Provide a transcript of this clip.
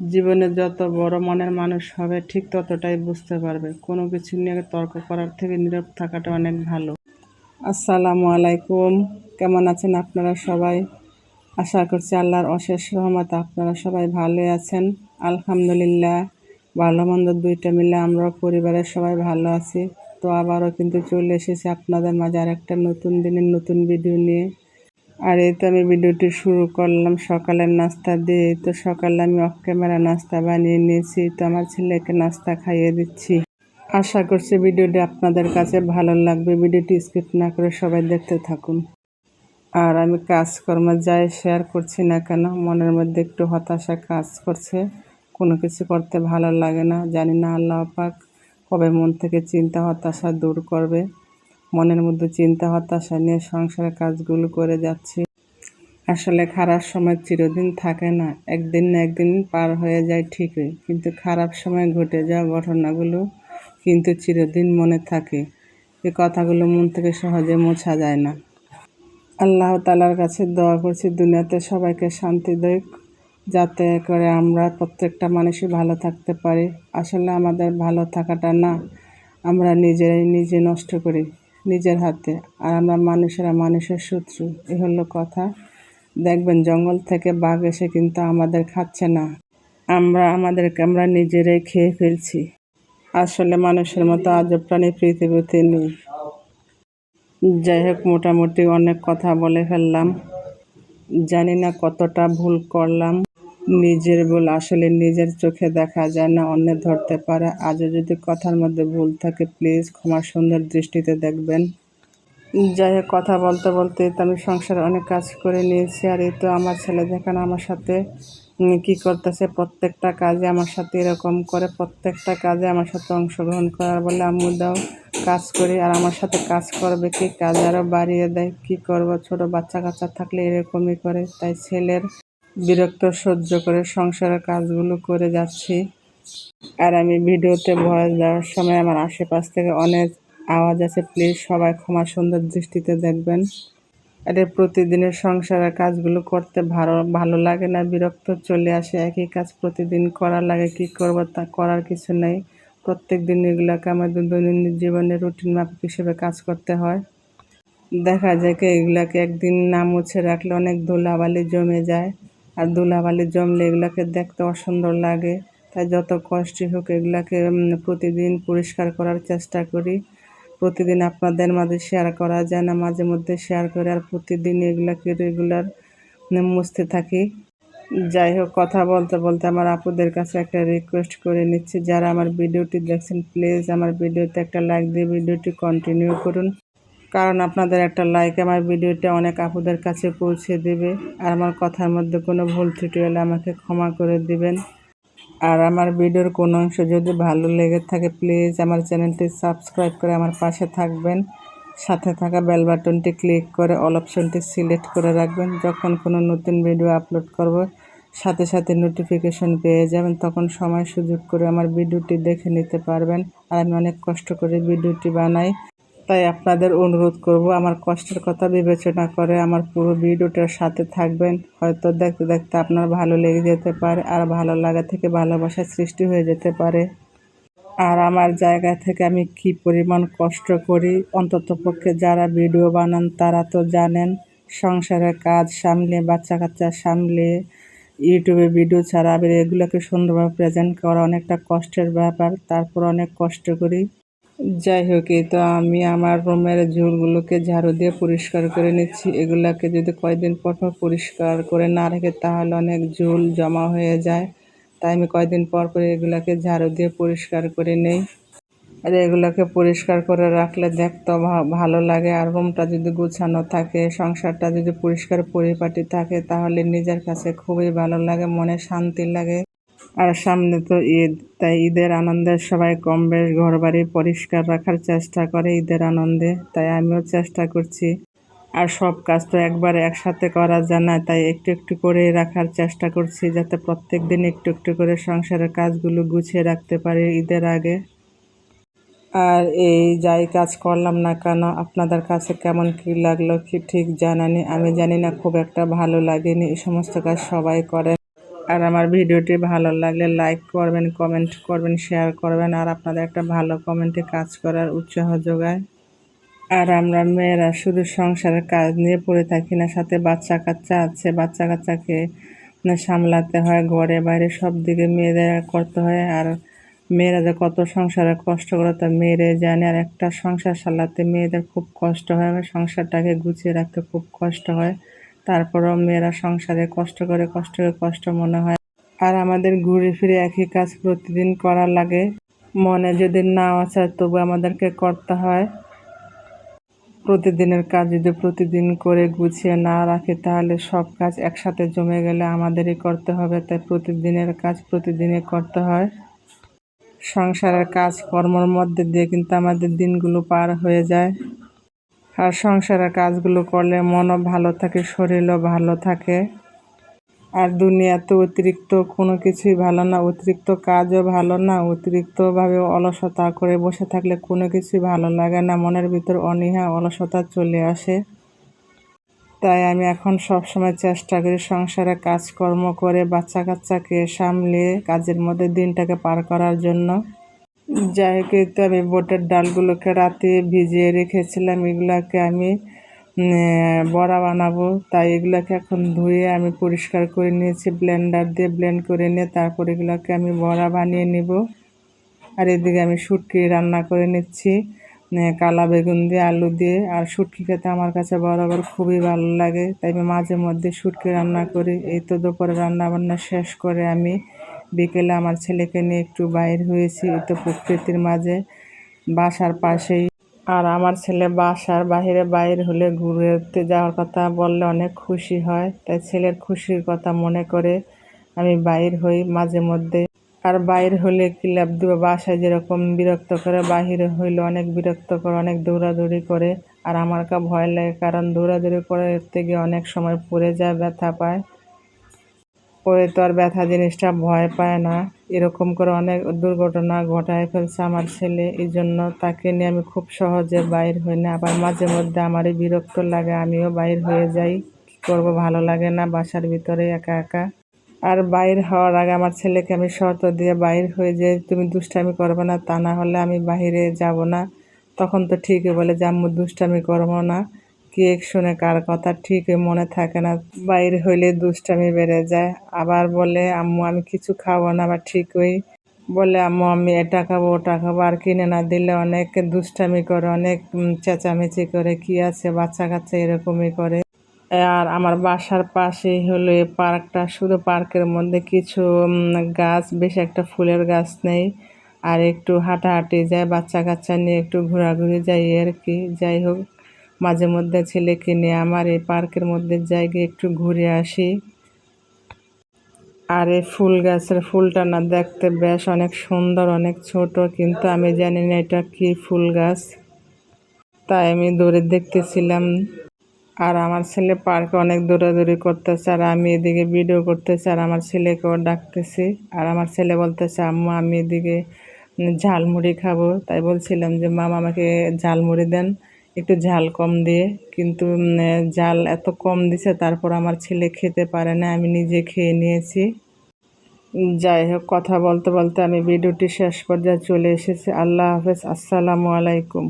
জীবনে যত বড় মনের মানুষ হবে, ঠিক ততটাই বুঝতে পারবে। কোনো কিছু নিয়ে তর্ক করার থেকে নীরব থাকাটা অনেক ভালো। আসসালামু আলাইকুম। কেমন আছেন আপনারা সবাই? আশা করছি আল্লাহর অশেষ রহমত আপনারা সবাই ভালোই আছেন। আলহামদুলিল্লাহ, ভালো মন্দ দুইটা মিলে আমরা পরিবারের সবাই ভালো আছি। তো আবারও কিন্তু চলে এসেছি আপনাদের মাঝে আর একটা নতুন দিনের নতুন ভিডিও নিয়ে। আর এই তো আমি ভিডিওটি শুরু করলাম। সকালের নাস্তা দিয়ে। তো সকালে আমি অফ ক্যামেরা নাস্তা বানিয়ে নিয়েছি। তো আমার ছেলেকে নাস্তা খাইয়ে দিচ্ছি। আশা করছি ভিডিওটি আপনাদের কাছে ভালো লাগবে। ভিডিওটি স্কিপ না করে সবাই দেখতে থাকুন। আর আমি কাজকর্ম যাই শেয়ার করছি না কেন, মনের মধ্যে একটু হতাশা কাজ করছে। কোনো কিছু করতে ভালো লাগে না। জানি না আল্লাহ পাক কবে মন থেকে চিন্তা হতাশা দূর করবে। মনের মধ্যে চিন্তা, হতাশা নিয়ে সংসারের কাজগুলো করে যাচ্ছি। আসলে খারাপ সময় চিরদিন থাকে না। একদিন না একদিন পার হয়ে যায় ঠিকই, কিন্তু খারাপ সময় ঘটে যাওয়া ঘটনাগুলো কিন্তু চিরদিন মনে থাকে। এই কথাগুলো মন থেকে সহজে মোছা যায় না। আল্লাহ তালার কাছে দোয়া করছি, দুনিয়াতে সবাইকে শান্তি দেয় যাতে করে আমরা প্রত্যেকটা মানুষই ভালো থাকতে পারি। আসলে আমাদের ভালো থাকাটা না, আমরা নিজেরাই নিজে নষ্ট করি। নিজের হাতে। আর আমরা মানুষেরা মানুষের শত্রু। এ হলো কথা। দেখবেন জঙ্গল থেকে বাঘ এসে কিন্তু আমাদের খাচ্ছে না। আমরা আমাদেরকে আমরা নিজেরাই খেয়ে ফেলছি। আসলে মানুষের মতো আজব প্রাণী পৃথিবীতে নেই। যাই হোক, মোটামুটি অনেক কথা বলে ফেললাম। জানি না কতটা ভুল করলাম। নিজের ভুল আসলে নিজের চোখে দেখা যায় না, অন্যের ধরতে পারে। আজও যদি কথার মধ্যে ভুল থাকে, প্লিজ ক্ষমা সুন্দর দৃষ্টিতে দেখবেন। যাই হোক, কথা বলতে বলতে তো আমি সংসারে অনেক কাজ করে নিয়েছি আর এই তো আমার ছেলে দেখেন আমার সাথে কি করতেছে, প্রত্যেকটা কাজে আমার সাথে এরকম করে, প্রত্যেকটা কাজে আমার সাথে অংশগ্রহণ করার বলে, আম্মু দাও, কাজ করি আর আমার সাথে কাজ করবে কি? কাজ আরও বাড়িয়ে দেয়, কি করব? ছোট বাচ্চা কাচ্চা থাকলে এরকমই করে। তাই ছেলের বিরক্ত সহ্য করে সংসারের কাজগুলো করে যাচ্ছি। আর আমি ভিডিওতে ভয়েস দেওয়ার সময় আমার আশেপাশ থেকে অনেক আওয়াজ আছে। প্লিজ সবাই ক্ষমা সুন্দর দৃষ্টিতে দেখবেন। এটা প্রতিদিনের সংসারের কাজগুলো করতে ভালো ভালো লাগে না, বিরক্ত চলে আসে। একই কাজ প্রতিদিন করা লাগে, কি করব তা করার কিছু নেই। প্রত্যেক দিন এগুলোকে আমাদের দৈনন্দিন জীবনে রুটিন মাফিক হিসেবে কাজ করতে হয়। দেখা যায় কি এগুলাকে একদিন না মুছে রাখলে অনেক ধুলাবালি জমে যায়। আর ধুলাবালি জমলে এগুলাকে দেখতে অসুন্দর লাগে। তাই যত কষ্টই হোক এগুলাকে প্রতিদিন পরিষ্কার করার চেষ্টা করি। প্রতিদিন আপনাদের মাঝে শেয়ার করা যায় না, মাঝে মধ্যে শেয়ার করে আর প্রতিদিন এগুলাকে রেগুলার মুছতে থাকি। যাই হোক, কথা বলতে বলতে আমার আপুদের কাছে একটা রিকোয়েস্ট করে নিচ্ছি। যারা আমার ভিডিওটি দেখছেন প্লিজ আমার ভিডিওতে একটা লাইক দিয়ে ভিডিওটি কন্টিনিউ করুন। কারণ আপনাদের একটা লাইক আমার ভিডিওটা অনেক আপুদের কাছে পৌঁছে দেবে। আর আমার কথার মধ্যে কোনো ভুল ত্রুটি হলে আমাকে ক্ষমা করে দিবেন। আর আমার ভিডিওর কোনো অংশ যদি ভালো লেগে থাকে প্লিজ আমার চ্যানেলটি সাবস্ক্রাইব করে আমার পাশে থাকবেন। সাথে থাকা বেল বাটনটি ক্লিক করে অল অপশনটি সিলেক্ট করে রাখবেন। যখন কোনো নতুন ভিডিও আপলোড করব, সাথে সাথে নোটিফিকেশন পেয়ে যাবেন। তখন সময় সুযোগ করে আমার ভিডিওটি দেখে নিতে পারবেন। আর আমি অনেক কষ্ট করে ভিডিওটি বানাই। তাই আপনাদের অনুরোধ করব, আমার কষ্টের কথা বিবেচনা করে আমার পুরো ভিডিওটার সাথে থাকবেন। হয়তো দেখতে দেখতে আপনার ভালো লেগে যেতে পারে, আর ভালো লাগা থেকে ভালোবাসার সৃষ্টি হয়ে যেতে পারে। আর আমার জায়গা থেকে আমি কি পরিমাণ কষ্ট করি, অন্তত পক্ষে যারা ভিডিও বানান তারা তো জানেন, সংসারের কাজ সামলে বাচ্চা কাচ্চা সামলে, ইউটিউবে ভিডিও ছাড়া এগুলোকে সুন্দরভাবে প্রেজেন্ট করা অনেকটা কষ্টের ব্যাপার, তারপর অনেক কষ্ট করি। যাই হোক, এই তো আমি আমার রুমের ঝুলগুলোকে ঝাড়ু দিয়ে পরিষ্কার করে নিচ্ছি। এগুলাকে যদি কয়েকদিন পর পর পরিষ্কার করে না রেখে, তাহলে অনেক ঝুল জমা হয়ে যায়। তাই আমি কয়েকদিন পর পর এগুলাকে ঝাড়ু দিয়ে পরিষ্কার করে নেই। আর এগুলোকে পরিষ্কার করে রাখলে দেখতে ভালো লাগে। আর রুমটা যদি গুছানো থাকে, সংসারটা যদি পরিষ্কার পরিপাটি থাকে, তাহলে নিজের কাছে খুবই ভালো লাগে, মনে শান্তি লাগে। আর সামনে তো ঈদ, তাই ঈদের আনন্দে সবাই কম বেশ ঘর বাড়ি পরিষ্কার রাখার চেষ্টা করে ঈদের আনন্দে, তাই আমিও চেষ্টা করছি। আর সব কাজ তো একবার একসাথে করা যায় না, তাই একটু একটু করে রাখার চেষ্টা করছি যাতে প্রত্যেক দিন একটু একটু করে সংসারের কাজগুলো গুছিয়ে রাখতে পারি ঈদের আগে। আর এই যাই কাজ করলাম না কেন, আপনাদের কাছে কেমন কী লাগল কি ঠিক জানানি, আমি জানি না, খুব একটা ভালো লাগেনি, এই সমস্ত কাজ সবাই করে। আর আমার ভিডিওটি ভালো লাগলে লাইক করবেন কমেন্ট করবেন শেয়ার করবেন আর আপনাদের একটা ভালো কমেন্টে কাজ করার উৎসাহ যোগায়। আর আমরা মেয়েরা শুধু সংসারের কাজ নিয়ে পড়ে থাকি না, সাথে বাচ্চা কাচ্চা আছে, বাচ্চা কাচ্চাকে মানে সামলাতে হয়, ঘরে বাইরে সব দিকে মেয়েদের করতে হয়। আর মেয়েরা যে কত সংসারে কষ্ট করে, তা মেয়েরাই জানে। আর একটা সংসার সামলাতে মেয়েদের খুব কষ্ট হয়, সংসারটাকে গুছিয়ে রাখতে খুব কষ্ট হয়। তারপরেও মেয়েরা সংসারে কষ্ট করে কষ্ট করে কষ্ট মনে হয়। আর আমাদের ঘুরে ফিরে একই কাজ প্রতিদিন করা লাগে। মনে যদি নাও আছে, তবু আমাদেরকে করতে হয়। প্রতিদিনের কাজ যদি প্রতিদিন করে গুছিয়ে না রাখি, তাহলে সব কাজ একসাথে জমে গেলে আমাদেরই করতে হবে। তাই প্রতিদিনের কাজ প্রতিদিনে করতে হয়। সংসারের কাজ কর্মর মধ্যে দিয়ে কিন্তু আমাদের দিনগুলো পার হয়ে যায়। আর সংসারের কাজগুলো করলে মনও ভালো থাকে, শরীরও ভালো থাকে। আর দুনিয়াতে অতিরিক্ত কোনো কিছুই ভালো না, অতিরিক্ত কাজও ভালো না, অতিরিক্তভাবে অলসতা করে বসে থাকলে কোনো কিছুই ভালো লাগে না, মনের ভিতর অনীহা, অলসতা চলে আসে। তাই আমি এখন সবসময় চেষ্টা করি সংসারে কাজকর্ম করে বাচ্চা কাচ্চাকে সামলে কাজের মধ্যে দিনটাকে পার করার জন্য। যাই হোক তো আমি বোটের ডালগুলোকে রাতে ভিজিয়ে রেখেছিলাম, এগুলাকে আমি বড়া বানাবো। তাই এগুলোকে এখন ধুয়ে আমি পরিষ্কার করে নিয়েছি, ব্লেন্ডার দিয়ে ব্লেন্ড করে নিয়ে তারপর এগুলোকে আমি বড়া বানিয়ে নিব। আর এদিকে আমি শুটকি রান্না করে নিচ্ছি কালা বেগুন দিয়ে, আলু দিয়ে। আর শুটকি খেতে আমার কাছে বরাবর খুবই ভালো লাগে। তাই আমি মাঝে মধ্যে শুটকি রান্না করি। এই তো দুপুরে রান্না বান্না শেষ করে আমি বিকেলে আমার ছেলেকে নিয়ে একটু বাইর হয়েছি তো প্রকৃতির মাঝে, বাসার পাশেই। আর আমার ছেলে বাসার বাহিরে বাইর হলে ঘুরতে যাওয়ার কথা বললে অনেক খুশি হয়, তাই ছেলের খুশির কথা মনে করে আমি বাইর হই মাঝে মধ্যে। আর বাইর হলে ক্লাব দিব বাসায় যেরকম বিরক্ত করে, বাহিরে হইলে অনেক বিরক্ত করে অনেক দৌড়াদৌড়ি করে। আর আমার কা ভয় লাগে, কারণ দৌড়াদৌড়ি করতে গিয়ে অনেক সময় পড়ে যায়, ব্যথা পায়। পরে তো আর ব্যথা জিনিসটা ভয় পায় না। এরকম করে অনেক দুর্ঘটনা ঘটায় ফেলছে আমার ছেলে। এই জন্য তাকে নিয়ে আমি খুব সহজে বাইর হই না। আবার মাঝে মধ্যে আমারই বিরক্ত লাগে, আমিও বাইর হয়ে যাই। কী করব, ভালো লাগে না বাসার ভিতরে একা একা। আর বাইর হওয়ার আগে আমার ছেলেকে আমি শর্ত দিয়ে বাইর হয়ে যে, তুমি দুষ্টামি করবে না, তা না হলে আমি বাহিরে যাব না। তখন তো ঠিকই বলে যে, আম্মু, দুষ্টামি করব না। কে শুনে কার কথা ঠিকই মনে থাকে না। বাইরে হইলে দুষ্টামি বেড়ে যায়। আবার বলে, আম্মু, আমি কিছু খাব না, আবার ঠিকই। বলে, আম্মু, আমি এটা খাব, ওটা খাব, আর কিনে না দিলে অনেক দুষ্টামি করে, অনেক চেঁচামেচি করে, কি আছে, বাচ্চা কাচ্চা এরকমই করে। আর আমার বাসার পাশেই হলো এই পার্কটা। শুধু পার্কের মধ্যে কিছু গাছ, বেশ একটা ফুলের গাছ নেই। আর একটু হাঁটাহাঁটি যায়, বাচ্চা কাচ্চা নিয়ে একটু ঘোরাঘুরি যাই, আর কি। যাই হোক মাঝে মধ্যে ছেলেকে নিয়ে আমার এই পার্কের মধ্যে জায়গায় একটু ঘুরে আসি। আর এই ফুল গাছের ফুলটা না দেখতে বেশ অনেক সুন্দর, অনেক ছোট, কিন্তু আমি জানি না এটা কি ফুল গাছ। তাই আমি দৌড়ে দেখতেছিলাম। আর আমার ছেলে পার্কে অনেক দৌড়াদৌড়ি করতেছে আর আমি এদিকে ভিডিও করতেছি আর আমার ছেলেকেও ডাকতেছি। আর আমার ছেলে বলতেছে, আম্মা, আমি এদিকে ঝালমুড়ি খাব। তাই বলছিলাম যে, মামা, আমাকে ঝালমুড়ি দেন। একটু ঝাল কম দিয়ে, কিন্তু ঝাল এত কম দিছে, তারপর আমার ছেলে খেতে পারে না, আমি নিজে খেয়ে নিয়েছি। যাই হোক, কথা বলতে বলতে আমি ভিডিওটি শেষ পর্যায়ে চলে এসেছি। আল্লাহ হাফেজ, আসসালামু আলাইকুম।